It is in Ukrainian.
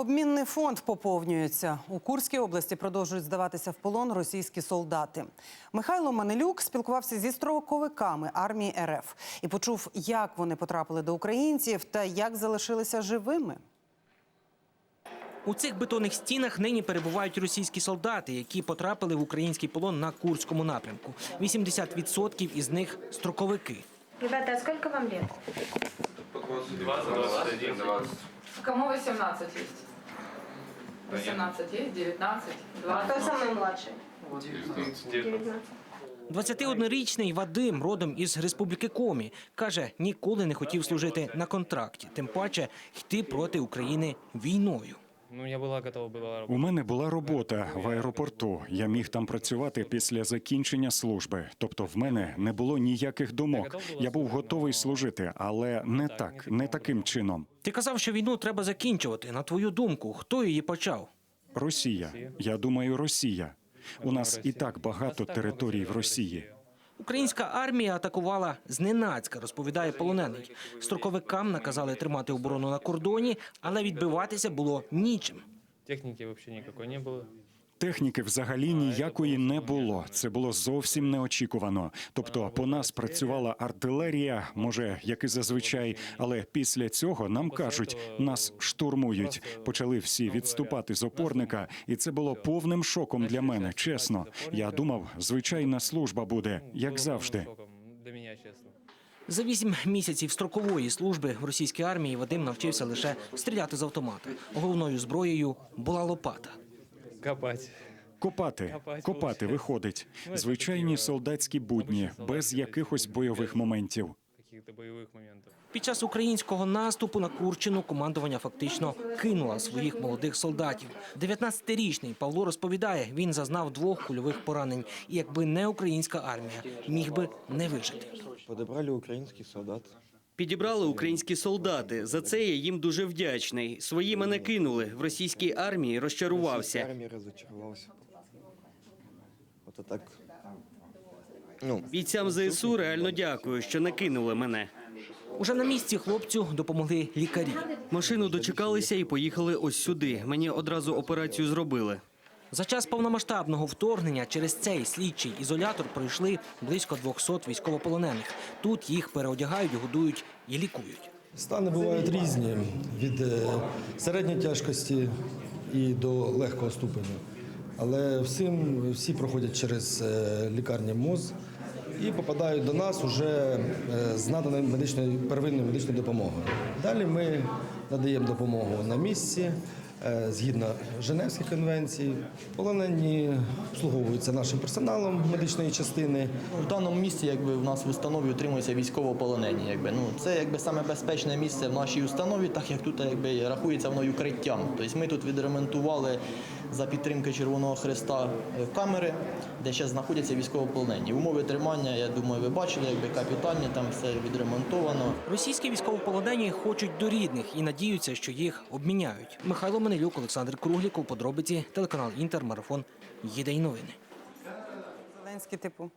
Обмінний фонд поповнюється. У Курській області продовжують здаватися в полон російські солдати. Михайло Манелюк спілкувався зі строковиками армії РФ і почув, як вони потрапили до українців та як залишилися живими. У цих бетонних стінах нині перебувають російські солдати, які потрапили в український полон на Курському напрямку. 80% із них строковики. Ребята, а сколько вам лет? Кому 18 есть? 18 есть, 19, А 20. кто самый младший? 19. 21-річний Вадим, родом із республіки Комі, каже, ніколи не хотів служити на контракті, тим паче йти проти України війною. Ну, я была готова У мене була робота в аеропорту. Я міг там працювати після закінчення служби. Тобто, в мене не було ніяких думок. Я був готовий служити, але не так, не таким чином. Ти казав, що війну треба закінчувати. На твою думку, хто її почав? Росія. Я думаю, Росія. У нас і так багато територій в Росії. Українська армія атакувала зненацька, розповідає полонений. Строковикам наказали тримати оборону на кордоні, але відбиватися було нічим. Техніки взагалі ніякої не было. Техніки взагалі ніякої не було. Це було зовсім неочікувано. Тобто, по нас працювала артилерія, може, як і зазвичай, але після цього нам кажуть, нас штурмують. Почали всі відступати з опорника, і це було повним шоком для мене. Чесно, я думав, звичайна служба буде, як завжди. За вісім місяців строкової служби в російській армії Вадим навчився лише стріляти з автомата. Головною зброєю була лопата. Копать. Копати, копати виходить. Звичайні солдатські будні, без якихось бойових моментів. Каких-то боевых моментов. Під час українського наступу на Курщину командування фактично кинуло своїх молодих солдатів. 19-річний Павло розповідає, він зазнав двох кульових поранень, і якби не українська армія, міг би не вижити. Подобрали українських солдат. Підібрали українські солдати. За це я їм дуже вдячний. Свої мене кинули. В російській армії розчарувався. Армія розочарувався. Ото так. Ну, Бійцям ЗСУ реально дякую, що не кинули мене. Уже на місці хлопцю допомогли лікарі. Машину дочекалися і поїхали ось сюди. Мені одразу операцію зробили. За час повномасштабного вторгнення через цей слідчий ізолятор пройшли близько 200 військовополонених. Тут їх переодягають, годують і лікують. Стани бувають різні від е, середньої тяжкості і до легкого ступеню. Але всім, всі проходять через е, лікарні МОЗ і попадають до нас уже е, з наданою медичною первинною медичною допомогою. Далі ми надаємо допомогу на місці. Е, Згідно Женевських конвенцій, полонені обслуговуються нашим персоналом медичної частини. В даному місці, якби в нас в установі утримуються військовополонені. Якби ну це якби саме безпечне місце в нашій установі, так як тут якби рахується воно укриттям. Тобто ми тут відремонтували за підтримки Червоного Христа е, камери, де ще знаходяться військовополонені. Умови тримання, я думаю, ви бачили, якби капітальні, там все відремонтовано. Російські військовополонені хочуть до рідних і надіються, що їх обміняють. Михайло Менелюк, Олександр Кругліков, подробиці, телеканал Інтер, марафон. Єдині новини. Зеленський типу.